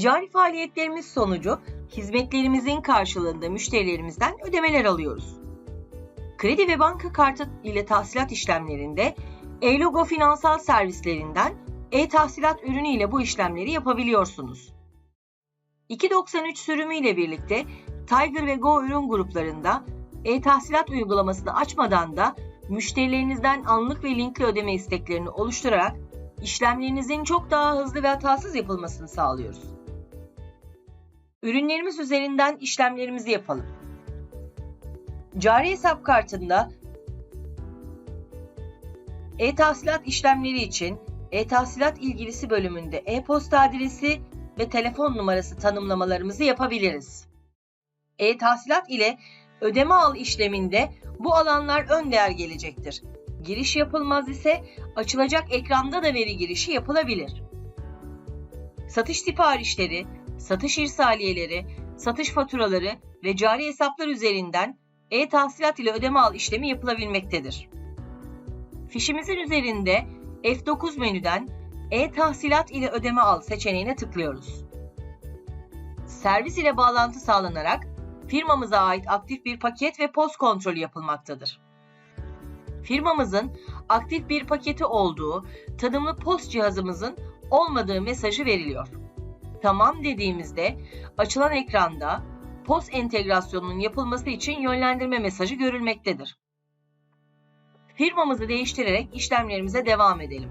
Ticari faaliyetlerimiz sonucu hizmetlerimizin karşılığında müşterilerimizden ödemeler alıyoruz. Kredi ve banka kartı ile tahsilat işlemlerinde e-logo finansal servislerinden e-tahsilat ürünü ile bu işlemleri yapabiliyorsunuz. 293 sürümü ile birlikte Tiger ve Go ürün gruplarında e-tahsilat uygulamasını açmadan da müşterilerinizden anlık ve linkli ödeme isteklerini oluşturarak işlemlerinizin çok daha hızlı ve hatasız yapılmasını sağlıyoruz. Ürünlerimiz üzerinden işlemlerimizi yapalım. Cari hesap kartında e-tahsilat işlemleri için e-tahsilat ilgilisi bölümünde e-posta adresi ve telefon numarası tanımlamalarımızı yapabiliriz. E-tahsilat ile ödeme al işleminde bu alanlar ön değer gelecektir. Giriş yapılmaz ise açılacak ekranda da veri girişi yapılabilir. Satış siparişleri, satış irsaliyeleri, satış faturaları ve cari hesaplar üzerinden e-tahsilat ile ödeme al işlemi yapılabilmektedir. Fişimizin üzerinde F9 menüden e-tahsilat ile ödeme al seçeneğine tıklıyoruz. Servis ile bağlantı sağlanarak firmamıza ait aktif bir paket ve post kontrolü yapılmaktadır. Firmamızın aktif bir paketi olduğu, tadımlı post cihazımızın olmadığı mesajı veriliyor. Tamam dediğimizde açılan ekranda post entegrasyonunun yapılması için yönlendirme mesajı görülmektedir. Firmamızı değiştirerek işlemlerimize devam edelim.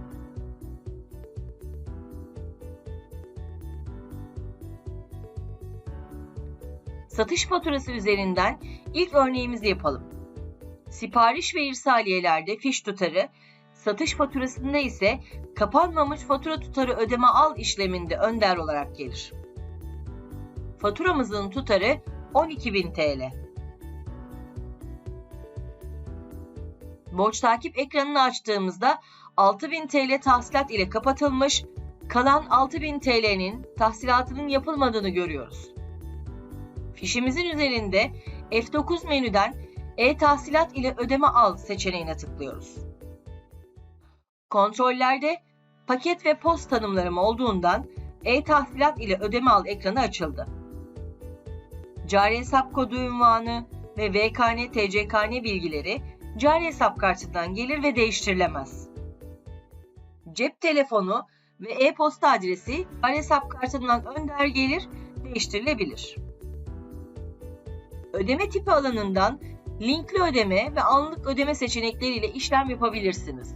Satış faturası üzerinden ilk örneğimizi yapalım. Sipariş ve irsaliyelerde fiş tutarı, satış faturasında ise kapanmamış fatura tutarı ödeme al işleminde önder olarak gelir. Faturamızın tutarı 12.000 TL. Borç takip ekranını açtığımızda 6000 TL tahsilat ile kapatılmış, kalan 6000 TL'nin tahsilatının yapılmadığını görüyoruz. Fişimizin üzerinde F9 menüden e-tahsilat ile ödeme al seçeneğine tıklıyoruz. Kontrollerde paket ve post tanımlarım olduğundan e-tahsilat ile ödeme al ekranı açıldı. Cari hesap kodu ünvanı ve VKN TCKN bilgileri cari hesap kartından gelir ve değiştirilemez. Cep telefonu ve e-posta adresi cari hesap kartından önder gelir, değiştirilebilir. Ödeme tipi alanından linkli ödeme ve anlık ödeme seçenekleriyle işlem yapabilirsiniz.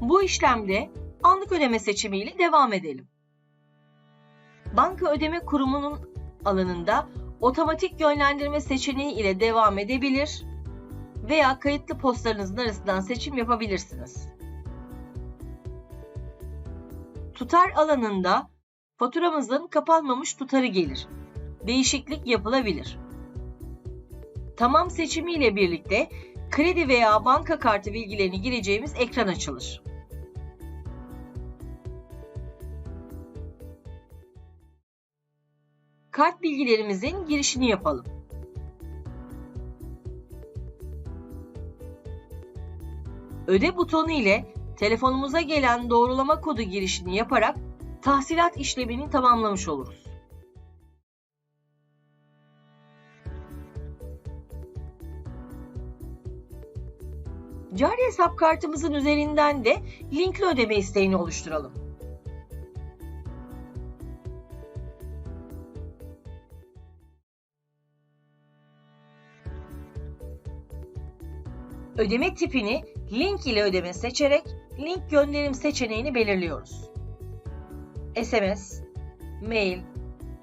Bu işlemde anlık ödeme seçimiyle devam edelim. Banka ödeme kurumunun alanında otomatik yönlendirme seçeneği ile devam edebilir veya kayıtlı postlarınızın arasından seçim yapabilirsiniz. Tutar alanında faturamızın kapanmamış tutarı gelir. Değişiklik yapılabilir. Tamam seçimi ile birlikte kredi veya banka kartı bilgilerini gireceğimiz ekran açılır. Kart bilgilerimizin girişini yapalım. Öde butonu ile telefonumuza gelen doğrulama kodu girişini yaparak tahsilat işlemini tamamlamış oluruz. Cari hesap kartımızın üzerinden de linkli ödeme isteğini oluşturalım. Ödeme tipini link ile ödeme seçerek link gönderim seçeneğini belirliyoruz. SMS, mail,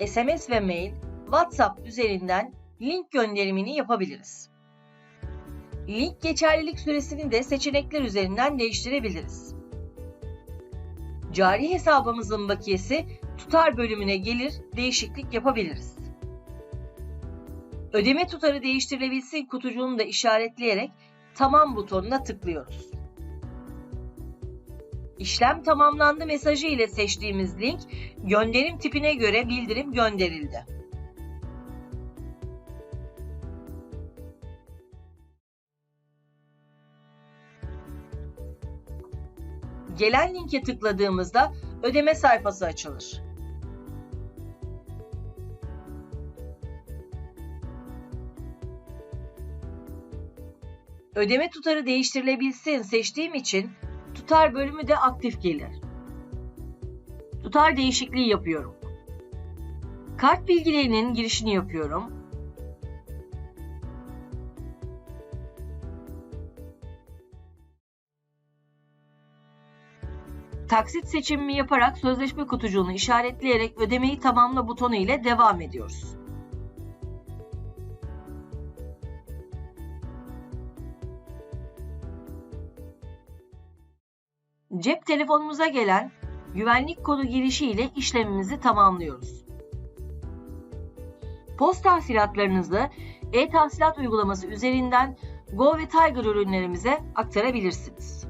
SMS ve mail, WhatsApp üzerinden link gönderimini yapabiliriz. Link geçerlilik süresini de seçenekler üzerinden değiştirebiliriz. Cari hesabımızın bakiyesi tutar bölümüne gelir, değişiklik yapabiliriz. Ödeme tutarı değiştirilebilsin kutucuğunu da işaretleyerek tamam butonuna tıklıyoruz. İşlem tamamlandı mesajı ile seçtiğimiz link gönderim tipine göre bildirim gönderildi. Gelen linke tıkladığımızda ödeme sayfası açılır. Ödeme tutarı değiştirilebilsin seçtiğim için tutar bölümü de aktif gelir. Tutar değişikliği yapıyorum. Kart bilgilerinin girişini yapıyorum. Taksit seçimimi yaparak sözleşme kutucuğunu işaretleyerek ödemeyi tamamla butonu ile devam ediyoruz. Cep telefonumuza gelen güvenlik kodu girişi ile işlemimizi tamamlıyoruz. Post tahsilatlarınızı e-tahsilat uygulaması üzerinden Go ve Tiger ürünlerimize aktarabilirsiniz.